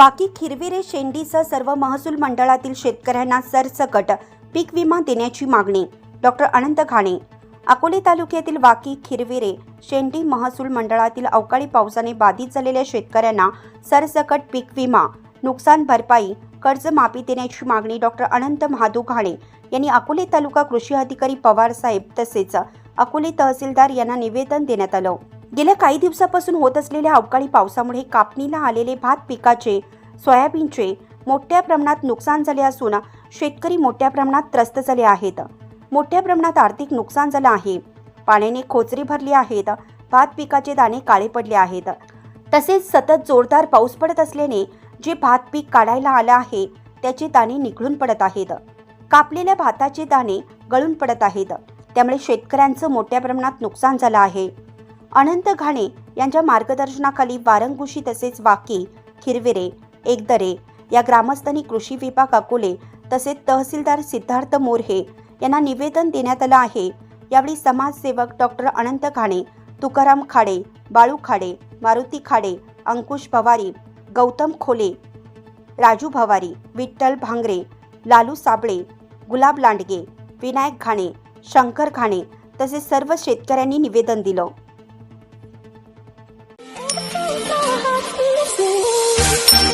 वाकी खिरविरे शेंडीसह सर्व महसूल मंडळातील शेतकऱ्यांना सरसकट पीक विमा देण्याची मागणी. डॉक्टर अनंत घाणे. अकोले तालुक्यातील वाकी खिरविरे शेंडी महसूल मंडळातील अवकाळी पावसाने बाधित झालेल्या शेतकऱ्यांना सरसकट पीक विमा नुकसान भरपाई कर्जमाफी देण्याची मागणी डॉक्टर अनंत महादू घाणे यांनी अकोले तालुका कृषी अधिकारी पवार साहेब तसेच अकोले तहसीलदार यांना निवेदन देण्यात आलं. गेल्या काही दिवसापासून होत असलेल्या अवकाळी पावसामुळे कापणीला आलेले भात पिकाचे सोयाबीनचे मोठ्या प्रमाणात नुकसान झाले असून शेतकरी मोठ्या प्रमाणात त्रस्त झाले आहेत. मोठ्या प्रमाणात आर्थिक नुकसान झालं आहे. पाण्याने खोचरी भरली आहेत. भात पिकाचे दाणे काळे पडले आहेत. तसेच सतत जोरदार पाऊस पडत असल्याने जे भात पीक काढायला आलं आहे त्याचे दाणे निघळून पडत आहेत. कापलेल्या भाताचे दाणे गळून पडत आहेत. त्यामुळे शेतकऱ्यांचं मोठ्या प्रमाणात नुकसान झालं आहे. अनंत घाणे यांच्या मार्गदर्शनाखाली वारंगुशी तसेच वाकी खिरविरे एकदरे या ग्रामस्थांनी कृषी विभाग अकोले तसेच तहसीलदार सिद्धार्थ मोरहे यांना निवेदन देण्यात आलं आहे. यावेळी समाजसेवक डॉक्टर अनंत घाणे तुकाराम खाडे बाळू खाडे मारुती खाडे अंकुश भवारी गौतम खोले राजू भवारी विठ्ठल भांगरे लालू साबळे गुलाब लांडगे विनायक घाणे शंकर घाणे तसेच सर्व शेतकऱ्यांनी निवेदन दिलं. I don't oh, oh, oh, oh,